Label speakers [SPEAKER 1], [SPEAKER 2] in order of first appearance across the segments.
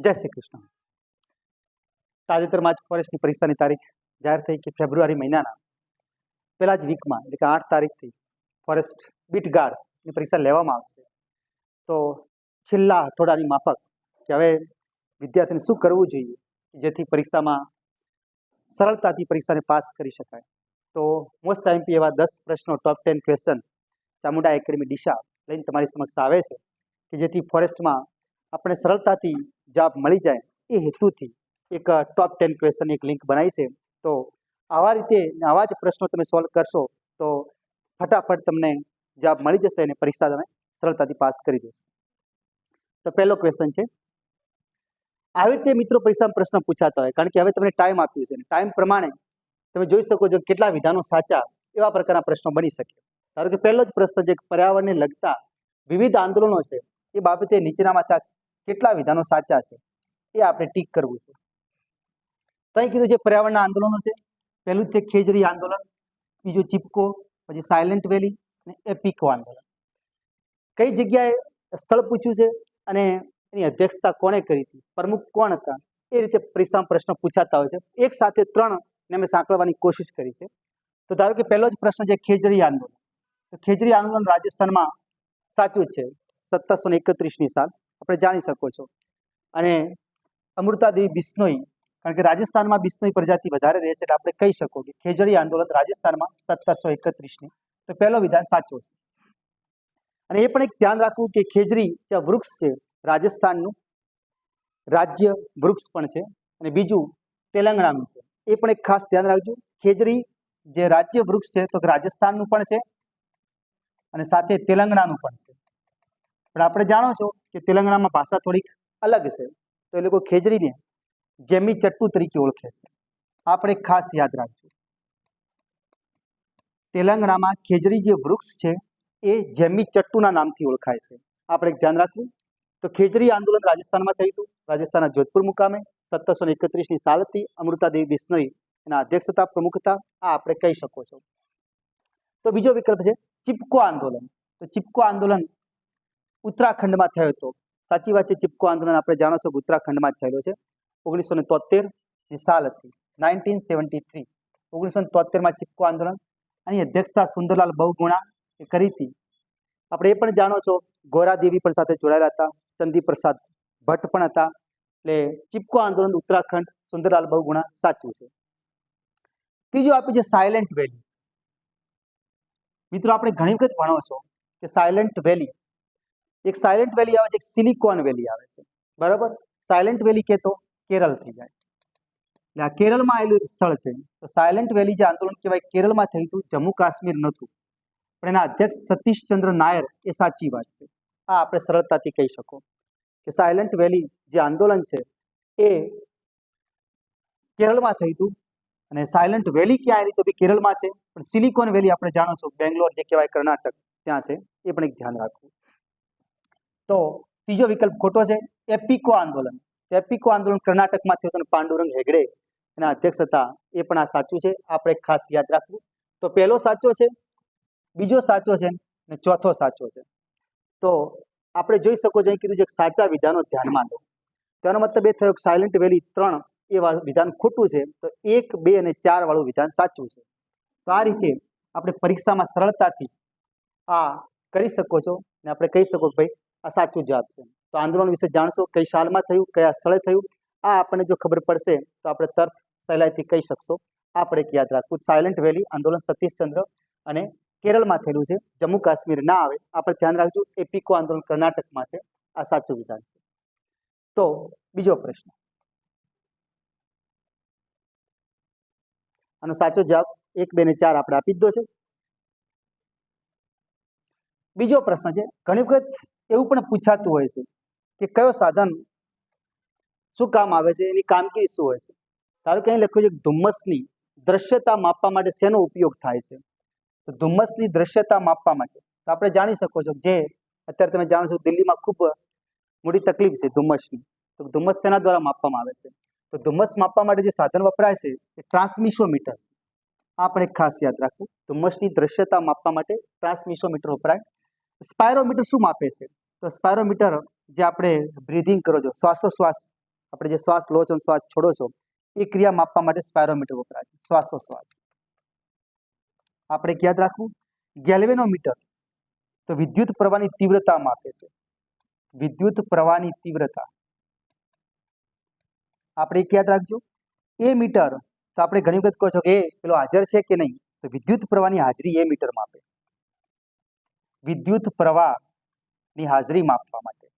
[SPEAKER 1] જય શ્રી કૃષ્ણ. તાજેતરમાં જ ફોરેસ્ટની પરીક્ષાની તારીખ જાહેર થઈ કે ફેબ્રુઆરી મહિનાના. પહેલા જ વીકમાં એટલે કે આઠ તારીખથી ફોરેસ્ટ બીટ ગાર્ડની પરીક્ષા લેવામાં આવશે. તો છેલ્લા થોડાની માફક કે હવે વિદ્યાર્થીને શું કરવું જોઈએ જેથી પરીક્ષામાં સરળતાથી પરીક્ષાને પાસ કરી શકાય? તો મોસ્ટ આઈમપી એવા દસ પ્રશ્નો top ten question Chamunda academy Disha લઈને તમારી સમક્ષ આવે છે કે જેથી ફોરેસ્ટમાં આપણે સરળતાથી જવાબ મળી જાય એ હેતુથી એક ટોપ ટેન ક્વેશ્ચન એક લિંક બનાવી છે. તો આવા રીતે આવા જ પ્રશ્નો તમે સોલ્વ કરશો તો ફટાફટ તમને જવાબ મળી જશે અને પરીક્ષા તમે સરળતાથી પાસ કરી દેશો. તો પહેલો ક્વેશ્ચન છે. આવી રીતે મિત્રો પરીક્ષામાં પ્રશ્ન પૂછાતા હોય, કારણ કે હવે તમને ટાઈમ આપ્યું છે ટાઈમ પ્રમાણે તમે જોઈ શકો છો કેટલા વિધાનો સાચા એવા પ્રકારના પ્રશ્નો બની શકે. ધારો કે પહેલો જ પ્રશ્ન છે પર્યાવરણને લગતા વિવિધ આંદોલનો છે, એ બાબતે નીચેનામાંથી આ કેટલા વિધાનો સાચા છે, એ આપણે ટીક કરવું છે. તો કીધું છે, પર્યાવરણના આંદોલનો છે. પહેલું છે ખેજરી આંદોલન. બીજું ચિપકો, પછી સાયલેન્ટ વેલી અને એપિકો આંદોલન. કઈ જગ્યાએ સ્થળ પૂછ્યું છે અને એની અધ્યક્ષતા કોણે કરી હતી, પ્રમુખ કોણ હતા, એ રીતે પરીક્ષામાં પ્રશ્ન પૂછાતા હોય છે. એક સાથે ત્રણ ને અમે સાંકળવાની કોશિશ કરી છે. તો ધારો કે પહેલો જ પ્રશ્ન છે ખેજરી આંદોલન. તો ખેજરી આંદોલન રાજસ્થાનમાં સાચું છે. સત્તરસો ને એકત્રીસની સાલ. આપણે જાણી શકો છો. અને અમૃતાદેવી બિસ્નોઈ, કારણ કે રાજસ્થાનમાં બિસ્નોઈ પ્રજાતિ વધારે રહે છે એટલે આપણે કહી શકો કે ખેજડી આંદોલન રાજસ્થાનમાં સત્તરસો એકત્રીસની. તો પહેલો વિધાન સાચો છે. અને એ પણ એક ધ્યાન રાખવું કે ખેજરી જે વૃક્ષ છે, રાજસ્થાનનું રાજ્ય વૃક્ષ પણ છે અને બીજું તેલંગાણાનું છે. એ પણ એક ખાસ ધ્યાન રાખજો. ખેજરી જે રાજ્ય વૃક્ષ છે તો રાજસ્થાનનું પણ છે અને સાથે તેલંગાણાનું પણ છે. પણ આપણે જાણો છો કે તેલંગાણામાં ભાષા થોડીક અલગ છે, તો એ લોકો ખેજરીને જેમી ચટ્ટુ તરીકે ઓળખે છે. આપણે ખાસ યાદ રાખજો. તેલંગાણામાં ખેજરી જે વૃક્ષ છે, એ જેમી ચટ્ટુના નામથી ઓળખાય છે. આપણે ધ્યાન રાખવું. તો ખેજરી આંદોલન રાજસ્થાનમાં થયું હતું. રાજસ્થાનના જોધપુર મુકામે સત્તરસો એકત્રીસની સાલ હતી અમૃતાદેવી બિસ્નોઈ એના અધ્યક્ષતા, પ્રમુખતા આ આપણે કહી શકો છો. તો બીજો વિકલ્પ છે ચિપકો આંદોલન. તો ચિપકો આંદોલન ઉત્તરાખંડમાં થયો હતો. સાચી વાત છે, ચિપકો આંદોલન આપણે જાણો છો ઉત્તરાખંડમાં જ થયેલો છે. ઓગણીસો ને તોતેરની સાલ હતી, નાઇન્ટીન સેવન્ટી થ્રી. ઓગણીસો ને તોતેરમાં ચિપકો આંદોલન આની અધ્યક્ષતા સુંદરલાલ બહુગુણા એ કરી હતી. આપણે એ પણ જાણો છો ગોરાદેવી પણ સાથે જોડાયેલા હતા ચંદી પ્રસાદ ભટ્ટ પણ હતા. એટલે ચિપકો આંદોલન, ઉત્તરાખંડ, સુંદરલાલ બહુગુણા સાચું છે. ત્રીજું આપ્યું છે સાયલેન્ટ વેલી મિત્રો, આપણે ઘણી વખત ભણો છો કે સાયલેન્ટ વેલી એક સાયલેન્ટ વેલી આવે છે, એક સિલિકોન વેલી આવે છે. બરાબર? સાયલેન્ટ વેલી કે તો કેરળ થઈ જાય. એટલે આ કેરળમાં આવેલું સ્થળ છે. તો સાયલેન્ટ વેલી જે આંદોલન કહેવાય, કેરળમાં થયું હતું જમ્મુ કાશ્મીર નહોતું. પણ એના અધ્યક્ષ સતીશચંદ્ર નાયર એ સાચી વાત છે. આ આપણે સરળતાથી કહી શકો કે સાયલેન્ટ વેલી જે આંદોલન છે, એ કેરળમાં થયું હતું અને સાયલન્ટ વેલી ક્યાં આવી તો બી કેરળમાં છે. પણ સિલિકોન વેલી આપણે જાણો છો, બેંગ્લોર જે કહેવાય, કર્ણાટક, ત્યાં છે. એ પણ એક ધ્યાન રાખવું. તો ત્રીજો વિકલ્પ ખોટો છે, એપિકો આંદોલન. એપિકો આંદોલન કર્ણાટકમાં થયું હતું પાંડુરંગ હેગડે. એના અધ્યક્ષ હતા, એ પણ આ સાચું છે, આપણે ખાસ યાદ રાખવું. તો પહેલો સાચો છે, બીજો સાચો છે અને ચોથો સાચો છે. તો આપણે જોઈ શકો છો કીધું છે સાચા વિધાનો ધ્યાનમાં લો. તેનો મતલબ એ થયો કે સાયલન્ટ વેલી ત્રણ એ વિધાન ખોટું છે, તો એક, બે અને ચાર વાળું વિધાન સાચું છે. તો આ રીતે આપણે પરીક્ષામાં સરળતાથી આ કરી શકો છો અને આપણે કહી શકો કે ભાઈ આ સાચું જવાબ છે. તો આંદોલન વિશે જાણશો, કઈ સાલમાં થયું, કયા સ્થળે થયું, આ આપણને જો ખબર પડશે, તો આપણે તરત સહેલાઈથી કહી શકશો. આપણે યાદ રાખવું સાયલન્ટ વેલી આંદોલન સતીશચંદ્ર અને કેરળમાં થયેલું છે. જમ્મુ કાશ્મીર ના આવે, આપણે ધ્યાન રાખજો, એપિકો આંદોલન કર્ણાટકમાં છે. આ સાચું વિધાન છે. તો બીજો પ્રશ્ન. આનો સાચો જવાબ એક, બે ને ચાર આપણે આપી દીધો છે. બીજો પ્રશ્ન છે, ઘણી વખત એવું પણ પૂછાતું હોય છે કે કયો સાધન શું કામ આવે છે, એની કામગીરી શું હોય છે? ધારો કે અહીં લખ્યું છે ધુમ્મસની દ્રશ્યતા માપવા માટે શેનો ઉપયોગ થાય છે? તો ધુમ્મસની દ્રશ્યતા માપવા માટે. તો આપણે જાણી શકો છો જે અત્યારે તમે જાણો છો દિલ્હીમાં ખૂબ મોટી તકલીફ છે ધુમ્મસની. તો ધુમ્મસ શેના દ્વારા માપવામાં આવે છે? તો ધુમ્મસ માપવા માટે જે સાધન વપરાય છે એ ટ્રાન્સમિશોમીટર છે. આ પણ એક ખાસ યાદ રાખવું. ધુમ્મસની દ્રશ્યતા માપવા માટે ટ્રાન્સમિશોમીટર વપરાય. સ્પાયરોમીટર શું માપે છે? તો સ્પાયરોમીટર જે આપણે બ્રીધિંગ કરો છો, શ્વાસોશ્વાસ, આપણે જે શ્વાસ લો છો શ્વાસ છોડો છો, એ ક્રિયા માપવા માટે સ્પાયરોમીટર વપરાય છે, શ્વાસોશ્વાસ. આપણે યાદ રાખવું, ગેલ્વેનોમીટર તો વિદ્યુત પ્રવાહની તીવ્રતા માપે છે. વિદ્યુત પ્રવાહની તીવ્રતા. આપણે એક યાદ રાખજો, એ મીટર, તો આપણે ઘણી વખત કહો છો કે પેલો હાજર છે કે નહીં? તો વિદ્યુત પ્રવાહની હાજરી એ મીટર માપે. વિદ્યુત પ્રવાહની હાજરી માપવા માટે.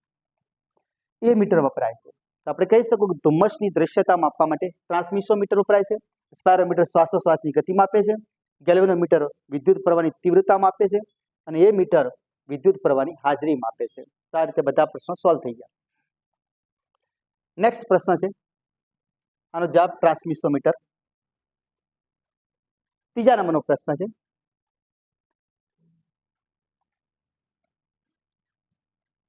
[SPEAKER 1] એ મીટર વપરાય છે. તો આપણે કહી શકું કે ધુમ્મસની દ્રશ્યતા માપવા માટે ટ્રાન્સમિશોમીટર વપરાય છે. સ્પાયરોમીટર શ્વાસોશ્વાસની ગતિ માપે છે. ગેલ્વેનોમીટર વિદ્યુત પ્રવાહની તીવ્રતા માપે છે. અને એ મીટર વિદ્યુત પ્રવાહની હાજરી માપે છે. તો આ રીતે બધા પ્રશ્નો સોલ્વ થઈ ગયા. નેક્સ્ટ પ્રશ્ન છે. આનો જવાબ ટ્રાન્સમિશોમીટર ત્રીજા નંબરનો પ્રશ્ન છે.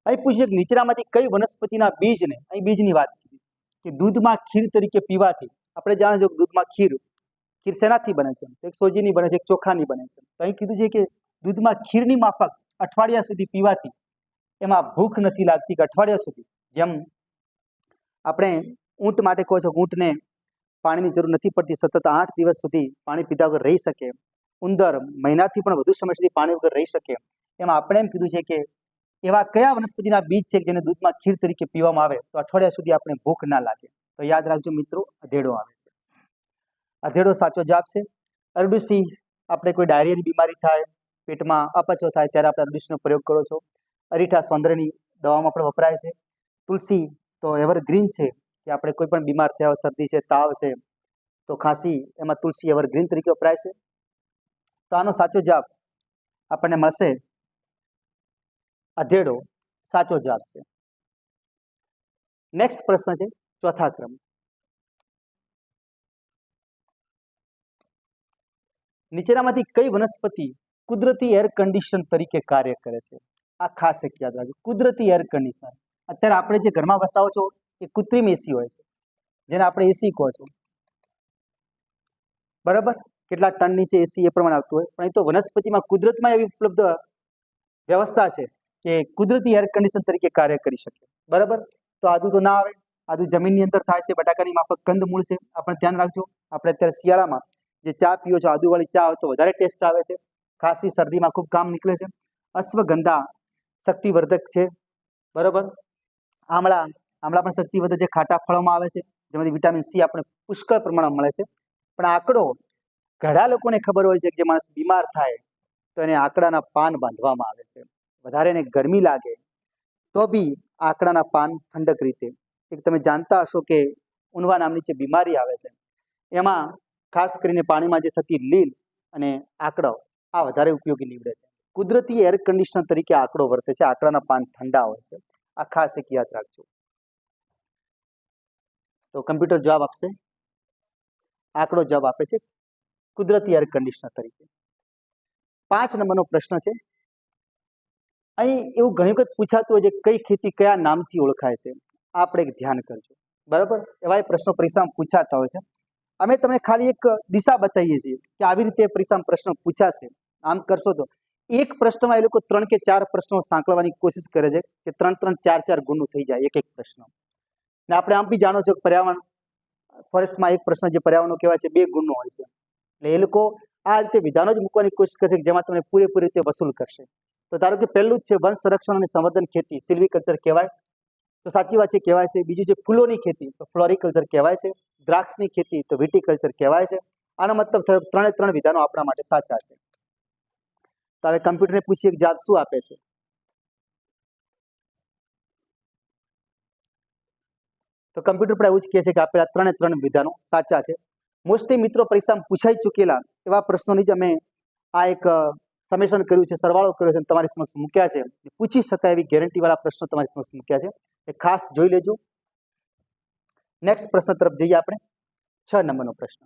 [SPEAKER 1] અહીં પૂછ્યું કે નીચરામાંથી કઈ વનસ્પતિના બીજને, અહીં બીજની વાત કીધી કે દૂધમાં ખીર તરીકે પીવાથી, આપણે જાણે છે કે દૂધમાં ખીર ખીર શેનાથી બને છે? એક સોજીની બને છે, એક ચોખાની બને છે. તો અહીં કીધું છે કે દૂધમાં ખીરની માફક અઠવાડિયા સુધી પીવાથી એમાં ભૂખ નથી લાગતી કે અઠવાડિયા સુધી, જેમ આપણે ઊંટ માટે કહો છો ઊંટને પાણીની જરૂર નથી પડતી, સતત આઠ દિવસ સુધી પાણી પીધા વગર રહી શકે, ઉંદર મહિનાથી પણ વધુ સમય સુધી પાણી વગર રહી શકે. એમાં આપણે એમ કીધું છે કે એવા કયા વનસ્પતિના બીજ છે જેને દૂધમાં ખીર તરીકે પીવામાં આવે? તો અઠવાડિયા સુધી આપણે ભૂખ ના લાગે. તો યાદ રાખજો મિત્રો, અધેડો આવે છે. અધેડો સાચો જવાબ છે. અરડુસી આપણે કોઈ ડાયરિયાની બીમારી થાય, પેટમાં અપચો થાય ત્યારે આપણે અરડુસીનો પ્રયોગ કરો છો. અરીઠા સૌંદર્યની દવામાં પણ વપરાય છે. તુલસી તો એવરગ્રીન છે, કે આપણે કોઈ પણ બીમાર થયા હોય, શરદી છે, તાવ છે, તો ખાંસી, એમાં તુલસી એવરગ્રીન તરીકે વપરાય છે. તો આનો સાચો જવાબ આપણને મળશે અધેડો સાચો જવાબ છે. નેક્સ્ટ પ્રશ્ન છે ચોથા ક્રમ. નીચેનામાંથી કઈ વનસ્પતિ કુદરતી એર કન્ડિશન તરીકે કાર્ય કરે છે? આ ખાસ એક યાદ રાખજો. કુદરતી એર કન્ડિશનર અત્યારે આપણે જે ઘરમાં વસાવો છો, એ કૃત્રિમ એસી હોય છે. જેને આપણે એસી કહો છો. બરાબર? કેટલા ટનની છે એસી એ પ્રમાણે આવતું હોય. પણ એ તો વનસ્પતિમાં કુદરતમાં એવી ઉપલબ્ધ વ્યવસ્થા છે. કે કુદરતી એર કન્ડિશન તરીકે કાર્ય કરી શકે. બરાબર? તો આદુ તો ના આવે. આદુ જમીનની અંદર થાય છે, બટાકાની માફક કંદ મૂળ છે આપણે ધ્યાન રાખજો. આપણે અત્યારે શિયાળામાં જે ચા પીઓ છો, આદુવાળી ચા હોય તો વધારે ટેસ્ટ આવે છે. ખાંસી શરદીમાં ખૂબ કામ નીકળે છે. અશ્વગંધા શક્તિવર્ધક છે. બરાબર? આમળા આમળા પણ શક્તિવર્ધક જે ખાટા ફળોમાં આવે છે. જેમાંથી વિટામિન સી આપણે પુષ્કળ પ્રમાણમાં મળે છે. પણ આંકડો ઘણા લોકોને ખબર હોય છે કે જે માણસ બીમાર થાય તો એને આંકડાના પાન બાંધવામાં આવે છે. વધારે એને ગરમી લાગે, તો બી આંકડાના પાન ઠંડક રીતે. એક તમે જાણતા હશો કે ઊંવા નામની જે બીમારી આવે છે, એમાં ખાસ કરીને પાણીમાં જે થતી લીલ અને આંકડો આ વધારે ઉપયોગી નીવડે છે. કુદરતી એર કન્ડિશનર તરીકે આંકડો વર્તે છે, આંકડાના પાન ઠંડા હોય છે. આ ખાસ એક યાદ રાખજો. તો કમ્પ્યુટર જવાબ આપશે. આંકડો જવાબ આપે છે કુદરતી એર કન્ડિશનર તરીકે. પાંચ નંબરનો પ્રશ્ન છે અહીં એવું ઘણી વખત પૂછાતું હોય છે કઈ ખેતી કયા નામથી ઓળખાય છે. આપણે એક ધ્યાન કરજો. બરાબર? એવા પ્રશ્નો પરીક્ષામાં પૂછાતા હોય છે. અમે તમને ખાલી એક દિશા બતાવીએ છીએ કે આવી રીતે પરીક્ષામાં પ્રશ્ન પૂછાશે. આમ કરશો તો. એક પ્રશ્નમાં એ લોકો ત્રણ કે ચાર પ્રશ્નો સાંકળવાની કોશિશ કરે છે કે ત્રણ ત્રણ ચાર ચાર ગુણનું થઈ જાય એક એક પ્રશ્ન. ને આપણે આમ બી જાણો છો કે પર્યાવરણ, ફોરેસ્ટમાં એક પ્રશ્ન જે પર્યાવરણનો કહેવાય છે, બે ગુણનો હોય છે. એટલે એ લોકો આ રીતે વિધાનો જ મૂકવાની કોશિશ કરશે જેમાં તમને પૂરેપૂરી રીતે વસૂલ કરશે. તો ધારો કે પહેલું જ છે વન સંરક્ષણ અને સંવર્ધન ખેતી, સિલ્વીકલ્ચર કહેવાય. તો સાચી વાત છે, કહેવાય છે. બીજું છે ફૂલોની ખેતી, તો ફ્લોરિકલ્ચર કહેવાય છે. દ્રાક્ષની ખેતી, તો વિટીકલ્ચર કહેવાય છે. આનો મતલબ થયો કે ત્રણે ત્રણ વિધાનો આપણા માટે સાચા છે. તો હવે કમ્પ્યુટરને પૂછીએ કે જવાબ શું આપે છે? તો કમ્પ્યુટર પણ એવું જ કહે છે કે આપેલા ત્રણે ત્રણ વિધાનો સાચા છે. મોસ્ટલી મિત્રો પરીક્ષામાં પૂછાઈ ચૂકેલા એવા પ્રશ્નોની જ અમે આ એક સમેશન કર્યું છે, સરવાળો કર્યો છે તમારી સમક્ષ મૂક્યા છે. પૂછી શકાય એવી ગેરંટીવાળા પ્રશ્નો તમારી સમક્ષ મૂક્યા છે. એ ખાસ જોઈ લેજો. નેક્સ્ટ પ્રશ્ન તરફ જઈએ આપણે. છ નંબરનો પ્રશ્ન.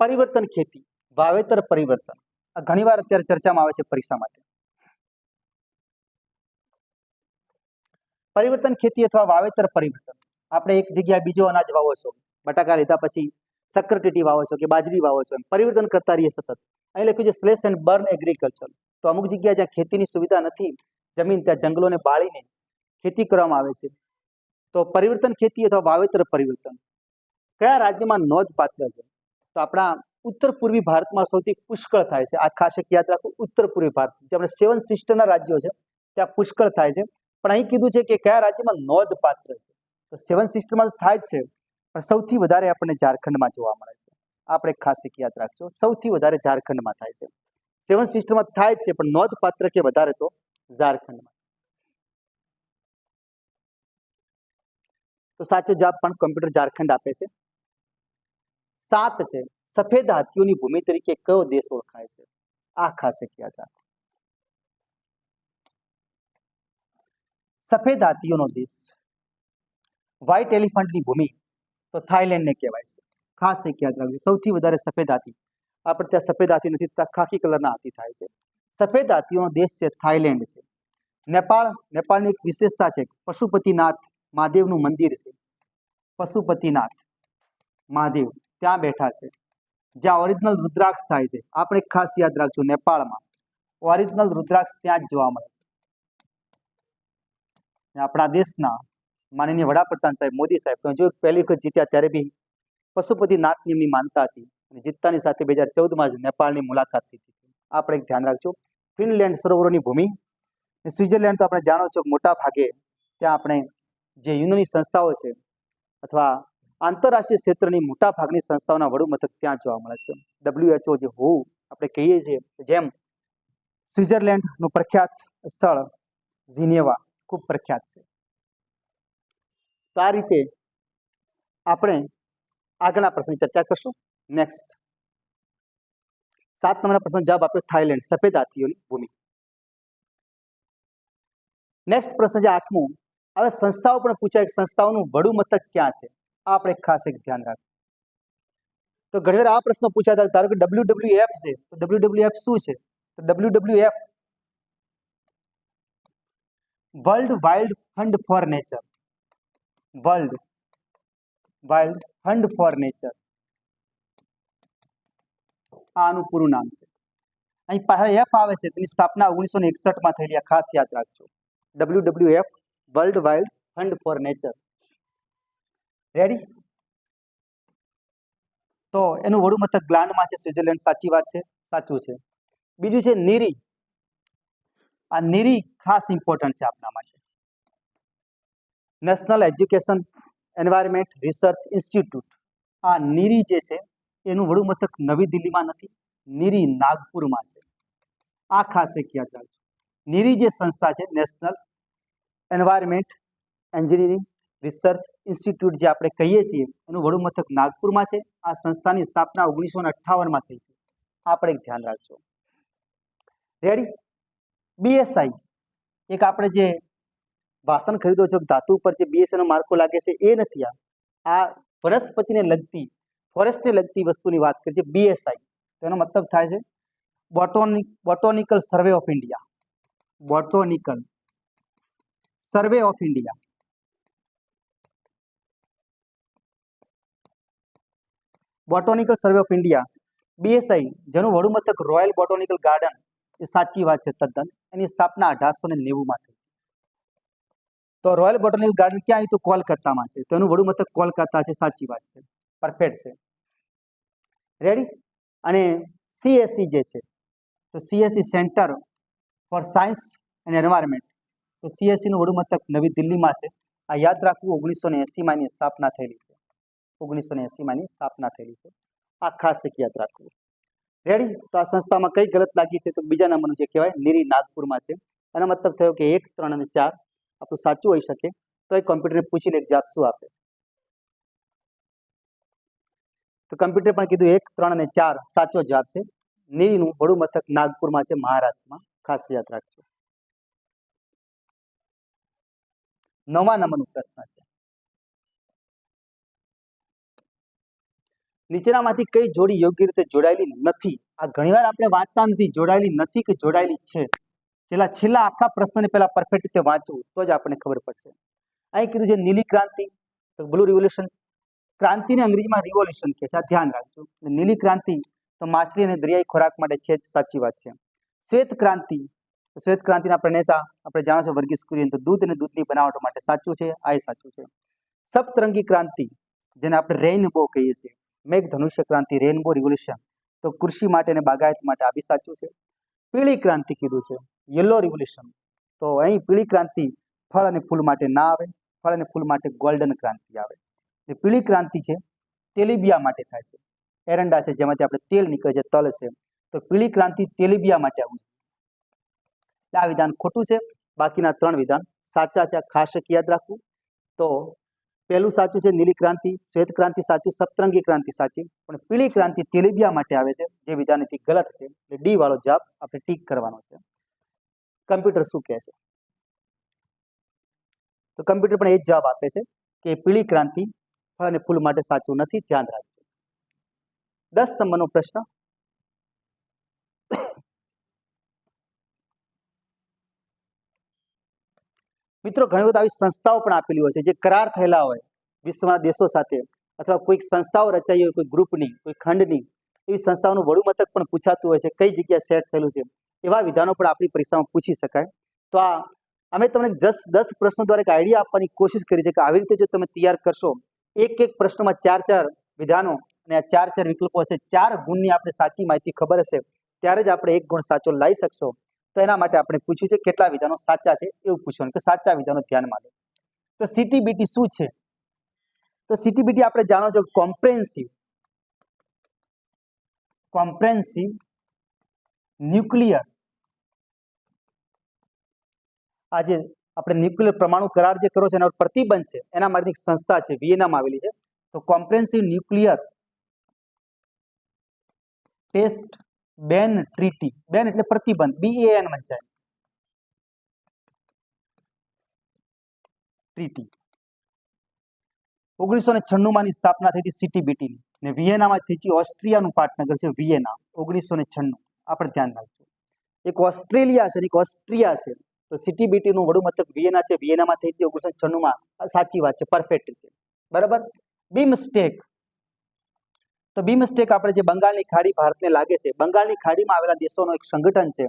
[SPEAKER 1] પરિવર્તન ખેતી, વાવેતર પરિવર્તન. આ ઘણીવાર અત્યારે ચર્ચામાં આવે છે પરીક્ષા માટે. પરિવર્તન ખેતી અથવા વાવેતર પરિવર્તન. આપણે એક જગ્યાએ બીજો અનાજ વાવો છો, બટાકા લીધા પછી શક્કરટેટી વાવો છો કે બાજરી વાવો છો પરિવર્તન કરતા રહીએ સતત. અહીં લખ્યું છે સ્લેશ એન્ડ બર્ન એગ્રીકલ્ચર તો અમુક જગ્યાએ જ્યાં ખેતીની સુવિધા નથી, જમીન ત્યાં જંગલોને બાળીને ખેતી કરવામાં આવે છે. તો પરિવર્તન ખેતી અથવા વાવેતર પરિવર્તન. કયા રાજ્યમાં નોંધપાત્ર છે? તો આપણા ઉત્તર પૂર્વી ભારતમાં સૌથી પુષ્કળ થાય છે. આ ખાસ એક યાદ રાખો ઉત્તર પૂર્વી ભારત. જે આપણે સેવન સિસ્ટરના રાજ્યો છે, ત્યાં પુષ્કળ થાય છે. પણ અહીં કીધું છે કે કયા રાજ્યમાં નોંધપાત્ર છે? તો સેવન સિસ્ટરમાં તો થાય જ છે, પણ સૌથી વધારે આપણને ઝારખંડમાં જોવા મળે છે. આપણે ખાસ એક યાદ રાખજો. સૌથી વધારે ઝારખંડમાં થાય છે. સેવન સિસ્ટરમાં થાય છે, પણ નોંધપાત્ર કે વધારે તો ઝારખંડમાં. તો સાચો જવાબ પણ કમ્પ્યુટર ઝારખંડ આપે છે. સાત છે, સફેદ હાથીઓની ભૂમિ તરીકે કયો દેશ ઓળખાય છે? આ ખાસ એક યાદ રાખો. સફેદ હાથીઓનો દેશ. વ્હાઇટ એલિફન્ટની ભૂમિ તો થાઈલેન્ડને કહેવાય છે. ખાસ એક યાદ રાખજો. સૌથી વધારે સફેદ હાથી. આપણે ત્યાં સફેદ હાથી નથી ખાકી કલરના હાથી થાય છે. સફેદ હાથીઓનો દેશ છે થાઈલેન્ડ છે. નેપાળ, નેપાળની એક વિશેષતા છે, પશુપતિનાથ મહાદેવનું મંદિર છે. પશુપતિનાથ મહાદેવ ત્યાં બેઠા છે. જ્યાં ઓરિજિનલ રુદ્રાક્ષ થાય છે. આપણે ખાસ યાદ રાખજો નેપાળમાં. ઓરિજિનલ રુદ્રાક્ષ ત્યાં જ જોવા મળે છે. આપણા દેશના માનનીય વડાપ્રધાન સાહેબ મોદી સાહેબ જો પહેલી વખત જીત્યા, ત્યારે બી પશુપતિનાથની એમની માનતા હતી અને જીતતાની સાથે બે હજાર ચૌદમાં જ નેપાળની મુલાકાત લીધી હતી. આપણે એક ધ્યાન રાખજો. ફિનલેન્ડ સરોવરોની ભૂમિ. સ્વિટ્ઝરલેન્ડ તો આપણે જાણો છો મોટા ભાગે ત્યાં આપણે જે યુનોની સંસ્થાઓ છે અથવા આંતરરાષ્ટ્રીય ક્ષેત્રની મોટા ભાગની સંસ્થાઓના વડુ મથક ત્યાં જોવા મળે છે. ડબ્લ્યુએચઓ જે હોવું આપણે કહીએ છીએ જેમ સ્વિટ્ઝરલેન્ડનું પ્રખ્યાત સ્થળ ઝીનેવા ખૂબ પ્રખ્યાત છે. તો આ રીતે આપણે આગળના પ્રશ્નની ચર્ચા કરશું. નેક્સ્ટ સાત નંબરના પ્રશ્ન જવાબ આપ્યો થાઈલેન્ડ, સફેદ હાથીઓની ભૂમિ. નેક્સ્ટ પ્રશ્ન છે આઠમું. હવે સંસ્થાઓ પણ પૂછાય કે સંસ્થાઓનું વડું મથક ક્યાં છે? આ આપણે ખાસ એક ધ્યાન રાખવું. તો ઘણીવાર આ પ્રશ્નો પૂછાતા ધારો કે ડબલ્યુ એફ છે, તો ડબલ્યુ એફ શું છે? તો W W F World Wild Fund for Nature. World Wild Fund for Nature આનું પૂરું નામ છે. અહીં પાછળ એફ આવે છે, તેની સ્થાપના ઓગણીસો ને એકસઠમાં થયેલી આ ખાસ યાદ રાખજો. W W F World Wild Fund for Nature ready તો એનું વડું મથક ગ્લાન્ડમાં છે સ્વિટરલેન્ડ સાચી વાત છે, સાચું છે. બીજું છે નીરી આ નીરી ખાસ ઇમ્પોર્ટન્ટ છે આપણા માટે. National Education Environment Research Institute આ નીરી જે છે, એનું વડું મથક નવી દિલ્હીમાં નથી, નીરી નાગપુરમાં છે. આ ખાસ એક યાદ રાખજો. નીરી જે સંસ્થા છે national environment engineering research institute જે આપણે કહીએ છીએ, એનું વડું મથક નાગપુરમાં છે. આ સંસ્થાની સ્થાપના ઓગણીસો ને અઠ્ઠાવનમાં થઈ હતી આપણે ધ્યાન રાખજો. રેડી બીએસઆઈ એક આપણે જે વાસણ ખરીદો છો, ધાતુ ઉપર જે બીએસએનો માર્કો લાગે છે, એ નથી આ. આ વનસ્પતિને લગતી, ફોરેસ્ટને લગતી વસ્તુની વાત કરીએ છીએ બીએસઆઈ તો એનો મતલબ થાય છે, botanic, botanical survey of India. Botanical survey of India. Botanical survey of India BSI જેનું વડુમથક રોયલ બોટોનિકલ ગાર્ડન, એ સાચી વાત છે તદ્દન. એની સ્થાપના અઢારસો ને નેવુંમાં થઈ. તો રોયલ બોટનિકલ ગાર્ડન ક્યાં આવ્યું તો કોલકાતામાં છે. તો એનું વડું મથક કોલકાતા છે, સાચી વાત છે. પરફેક્ટ છે. રેડી અને સીએસસી જે છે, તો CSC centre for science and environment તો સીએસસીનું વડું મથક નવી દિલ્હીમાં છે. આ યાદ રાખવું ઓગણીસો ને એંસીમાં એની સ્થાપના થયેલી છે. ઓગણીસો ને એંસીમાંની સ્થાપના થયેલી છે. આ ખાસ એક યાદ રાખવું. રેડી તો આ સંસ્થામાં કઈ ગલત લાગી છે? તો બીજા નંબરનું જે કહેવાય, નીરી નાગપુરમાં છે. એનો મતલબ થયો કે એક, ત્રણ અને ચાર આપણું સાચું હોઈ શકે. તો એ કોમ્પ્યુટરને પૂછી લે જવાબ શું આપે તો કમ્પ્યુટર પણ કીધું એક, ત્રણ અને ચાર સાચો જવાબ છે. નીરીનું વડું મથક નાગપુરમાં છે મહારાષ્ટ્રમાં. ખાસ યાદ રાખજો. નવા નંબરનો પ્રશ્ન છે. નીચેનામાંથી કઈ જોડી યોગ્ય રીતે જોડાયેલી નથી? આ ઘણીવાર આપણે વાંચતા નથી, જોડાયેલી નથી કે જોડાયેલી છે. છેલ્લા છેલ્લા આખા પ્રશ્નને પહેલાં પરફેક્ટ રીતે વાંચવું, તો જ આપણને ખબર પડશે. અહીં કીધું છે નીલી ક્રાંતિ, તો બ્લુ રિવોલ્યુશન ક્રાંતિને અંગ્રેજીમાં રિવોલ્યુશન કહે છે. આ ધ્યાન રાખજો. નીલી ક્રાંતિ તો માછલી અને દરિયાઈ ખોરાક માટે છે જ, સાચી વાત છે. શ્વેત ક્રાંતિ શ્વેત ક્રાંતિના પ્રણેતા આપણે જાણો છો વર્ગીસ કુરિયન, તો દૂધ અને દૂધની બનાવટ માટે સાચું છે, આ સાચું છે. સપ્તરંગી ક્રાંતિ, જેને આપણે રેઇનબો કહીએ છીએ મેઘ ધનુષ્ય ક્રાંતિ રેઇનબો રિવોલ્યુશન તો કૃષિ માટે અને બાગાયત માટે આ બી સાચું છે. પીળી ક્રાંતિ કીધું છે. યલો રિવોલ્યુશન તો અહીં પીળી ક્રાંતિ ફળ અને ફૂલ માટે ના આવે, ફળ અને ફૂલ માટે ગોલ્ડન ક્રાંતિ આવે. એ પીળી ક્રાંતિ છે, તેલીબિયા માટે થાય છે. એરંડા છે, જેમાંથી આપણે તેલ નીકળે છે, તલ છે. તો પીળી ક્રાંતિ તેલીબિયા માટે આવું આ વિધાન ખોટું છે, બાકીના ત્રણ વિધાન સાચા છે ખાસ યાદ રાખવું. તો પહેલું સાચું છે, નીલી ક્રાંતિ, શ્વેત ક્રાંતિ સાચું, સપ્તરંગી ક્રાંતિ સાચી. પણ પીળી ક્રાંતિ તેલીબિયા માટે આવે છે, જે વિધાનથી ગલત છે, એટલે ડી વાળો જવાબ આપણે ટીક કરવાનો છે. કમ્પ્યુટર શું કહે છે? તો કમ્પ્યુટર પણ એ જ જવાબ આપે છે કે પીળી ક્રાંતિ ફળ અને ફૂલ માટે સાચું નથી, ધ્યાન રાખજો. દસ નંબરનો પ્રશ્ન. મિત્રો, ઘણી વખત આવી સંસ્થાઓ પણ આપેલી હોય છે જે કરાર થયેલા હોય વિશ્વના દેશો સાથે અથવા કોઈક સંસ્થાઓ રચાઈ હોય, કોઈ ગ્રુપની, કોઈ ખંડની, એવી સંસ્થાઓનું વડું મથક પણ પૂછાતું હોય છે કઈ જગ્યાએ સેટ થયેલું છે. એવા વિધાનો પણ આપણી પરીક્ષામાં પૂછી શકાય. તો આ, અમે તમને દસ દસ પ્રશ્નો દ્વારા એક આઈડિયા આપવાની કોશિશ કરી છે કે આવી રીતે જો તમે તૈયાર કરશો, એક એક પ્રશ્નમાં ચાર ચાર વિધાનો અને આ ચાર ચાર વિકલ્પો હશે, ચાર ગુણની આપણે સાચી માહિતી ખબર હશે, ત્યારે જ આપણે એક ગુણ સાચો લાવી શકશો. તો એના માટે આપણે પૂછ્યું છે કેટલા વિધાનો સાચા છે એવું પૂછવાનું કે સાચા વિધાનો ધ્યાનમાં લો. તો સીટીબીટી શું છે? તો સીટીબીટી આપણે જાણો છો કોમ્પ્રેન્સિવ કોમ્પ્રેન્સિવ ન્યુક્લિયર આ જે આપણે ન્યુક્લિયર પરમાણુ કરાર જે કરો છો એના પર પ્રતિબંધ છે, એના માટેની એક સંસ્થા છે, વિયેનામાં આવેલી છે. તો comprehensive nuclear test ban treaty ban એટલે પ્રતિબંધ બી એ એન વંચાય ટ્રીટી ઓગણીસો ને છન્નુંમાંની સ્થાપના થઈ હતી સીટીબીટીની ને વિયેનામાં થઈ હતી ઓસ્ટ્રિયાનું પાટનગર છે વિયેના ઓગણીસો ને છન્નું. આપણે ધ્યાન રાખજો. એક ઓસ્ટ્રેલિયા છે એક ઓસ્ટ્રિયા છે. તો સિટી બીટીનું વડું મથક વિયેના છે. વિયેનામાં થઈ હતી ઓગણીસો છન્નુંમાં સાચી વાત છે. પરફેક્ટ રીતે. બરાબર? બીમસ્ટેક તો બીમસ્ટેક આપણે જે બંગાળની ખાડી ભારતને લાગે છે. બંગાળની ખાડીમાં આવેલા દેશોનો એક સંગઠન છે.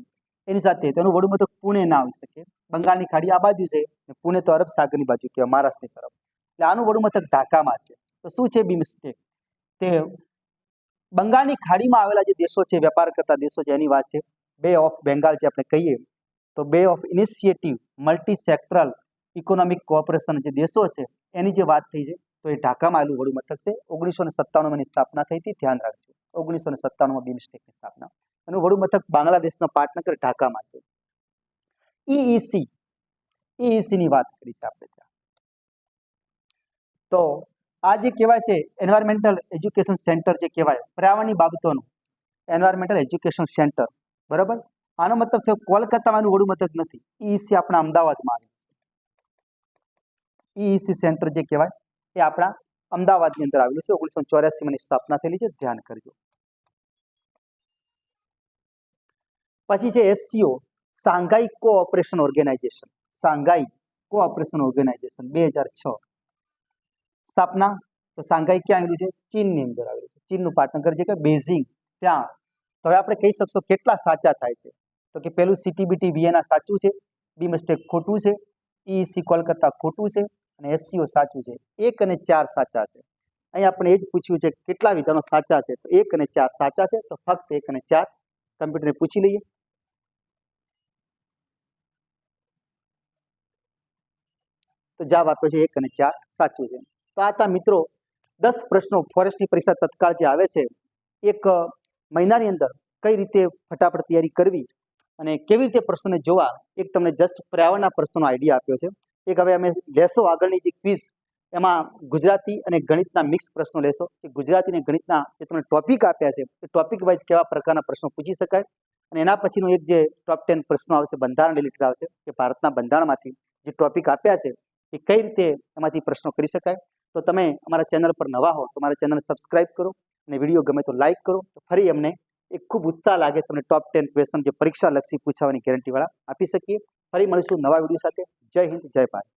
[SPEAKER 1] એની સાથે તેનું વડું મથક પુણે ના આવી શકે. બંગાળની ખાડી આ બાજુ છે પુણે તો અરબ સાગરની બાજુ કહેવાય, મહારાષ્ટ્રની તરફ. એટલે આનું વડું મથક ઢાકામાં છે. તો શું છે બીમસ્ટેક તે બંગાળની ખાડીમાં આવેલા જે દેશો છે, વેપાર કરતા દેશો છે, એની વાત છે. બે ઓફ બેંગાલ જે આપણે કહીએ તો bay of initiative multi sectoral economic cooperation જે દેશો છે, એની જે વાત થઈ છે, તો એ ઢાકામાં આવેલું વડું મથક છે. ઓગણીસો ને સત્તાણુંમાં સ્થાપના થઈ હતી, ધ્યાન રાખજો. ઓગણીસો ને સત્તાણુંમાં બિમસ્ટેકની સ્થાપના. એનું વડું મથક બાંગ્લાદેશના પાટનગર ઢાકામાં છે. ઈઈસી ઈઈસીની વાત કરી છે આપણે ત્યાં. તો આ જે કહેવાય છે એન્વાયરમેન્ટલ એજ્યુકેશન સેન્ટર જે કહેવાય પર્યાવરણની બાબતોનું એન્વાયરમેન્ટલ એજ્યુકેશન સેન્ટર બરાબર? આનો મતલબ થયો કોલકાતામાં એનું વડું મથક નથી. ઈઈસી આપણા અમદાવાદમાં આવે ઈઈસી સેન્ટર જે કહેવાય, એ આપણા અમદાવાદની અંદર આવેલું છે. ઓગણીસો ચોર્યાસીમાં ની સ્થાપના થયેલી છે. ધ્યાન કરજો. પછી છે SCO, Shanghai cooperation organisation. Shanghai cooperation organisation, બે હજાર છ. સ્થાપના, તો સાંઘાઈ ક્યાં આવેલું છે? ચીનની અંદર આવેલું છે. ચીનનું પાટનગર જે કે બેઝિંગ ત્યાં. તો હવે આપણે કહી શકશો કેટલા સાચા થાય છે. તો કે પેલું સીટીબીટી વિયેના સાચું છે બી મિસ્ટેક ખોટું છે ઈસી કોલકાતા ખોટું છે અને એસસીઓ સાચું છે. એક અને ચાર સાચા છે. અહીં આપણે એ જ પૂછ્યું છે કેટલા વિધાનો સાચા છે. તો એક અને ચાર સાચા છે, તો ફક્ત એક અને ચાર કમ્પ્યુટરને પૂછી લઈએ. તો જવાબ આપ્યો છે એક અને ચાર સાચું છે. તો આ હતા મિત્રો દસ પ્રશ્નો ફોરેસ્ટની પરીક્ષા તત્કાળ જે આવે છે, એક મહિનાની અંદર કઈ રીતે ફટાફટ તૈયારી કરવી અને કેવી રીતે પ્રશ્નોને જોવા, એક તમને જસ્ટ પર્યાવરણના પ્રશ્નોનો આઈડિયા આપ્યો છે. એક હવે અમે લેશો આગળની જે ક્વિઝ એમાં ગુજરાતી અને ગણિતના મિક્સ પ્રશ્નો લેશો. કે ગુજરાતી અને ગણિતના જે તમને ટોપિક આપ્યા છે, એ ટોપિક વાઇઝ કેવા પ્રકારના પ્રશ્નો પૂછી શકાય? અને એના પછીનો એક જે ટોપ ટેન પ્રશ્નો આવશે, બંધારણ રિલેટેડ આવશે, કે ભારતના બંધારણમાંથી જે ટોપિક આપ્યા છે, એ કઈ રીતે એમાંથી પ્રશ્નો કરી શકાય? તો તમે અમારા ચેનલ પર નવા હો, તો અમારા ચેનલ સબસ્ક્રાઈબ કરો અને વીડિયો ગમે તો લાઇક કરો. તો ફરી અમને એક ખૂબ ઉત્સાહ લાગે તમને ટોપ ટેન ક્વેશ્ચન જે પરીક્ષા લક્ષી પૂછાવાની ગેરંટીવાળા આપી શકીએ. ફરી મળીશું નવા વીડિયો સાથે. જય હિન્દ, જય ભારત.